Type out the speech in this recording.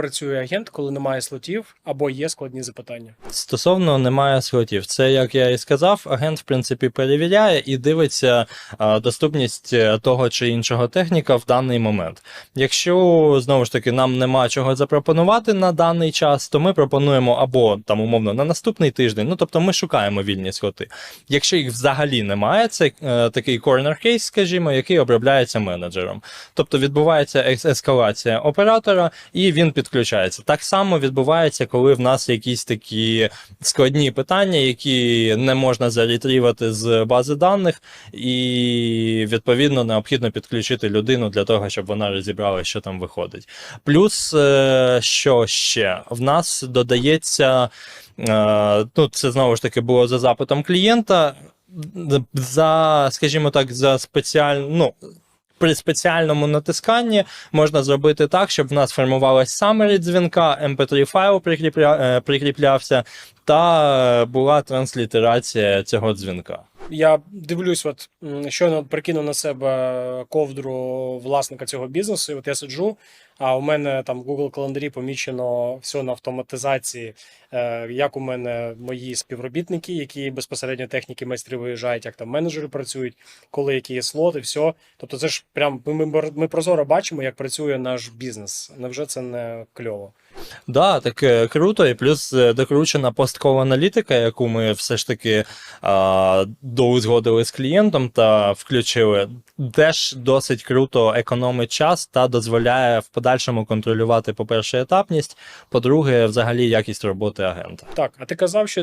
працює агент, коли немає слотів або є складні запитання? Стосовно немає слотів, це як я і сказав, агент в принципі перевіряє і дивиться доступність е, того чи іншого техніка в даний момент. Якщо знову ж таки нам нема чого запропонувати на даний час, то ми пропонуємо або там умовно на наступний тиждень. Ну тобто ми шукаємо вільні слоти. Якщо їх взагалі немає, це е, такий corner case, скажімо, який обробляється менеджером. Тобто відбувається ес- ескалація оператора, і він підключається. Так само відбувається, коли в нас якісь такі складні питання, які не можна зарітрівати з бази даних, і відповідно необхідно підключити людину для того, щоб вона розібрала, що там виходить. Плюс, е, що ще в нас додається. е, Ну, це знову ж таки було за запитом клієнта. За, скажімо так, за спеціальну. Ну, при спеціальному натисканні можна зробити так, щоб в нас формувалась summary дзвінка, mp3 файл прикріпля, е, прикріплявся, та е, була транслітерація цього дзвінка. Я дивлюсь, от щойно прикинув на себе ковдру власника цього бізнесу. І от я сиджу, а у мене там в Google календарі помічено все на автоматизації, е, як у мене мої співробітники, які безпосередньо техніки майстри виїжджають, як там менеджери працюють, коли які є слоти, все. Тобто, це ж прям ми, ми прозоро бачимо, як працює наш бізнес. Невже це не кльово? Да, так е, круто, і плюс е, докручена посткова аналітика, яку ми все ж таки а, доузгодили з клієнтом та включили, теж досить круто економить час та дозволяє в подальшому контролювати, по-перше, етапність, по-друге, взагалі якість роботи агента. Так, а ти казав, що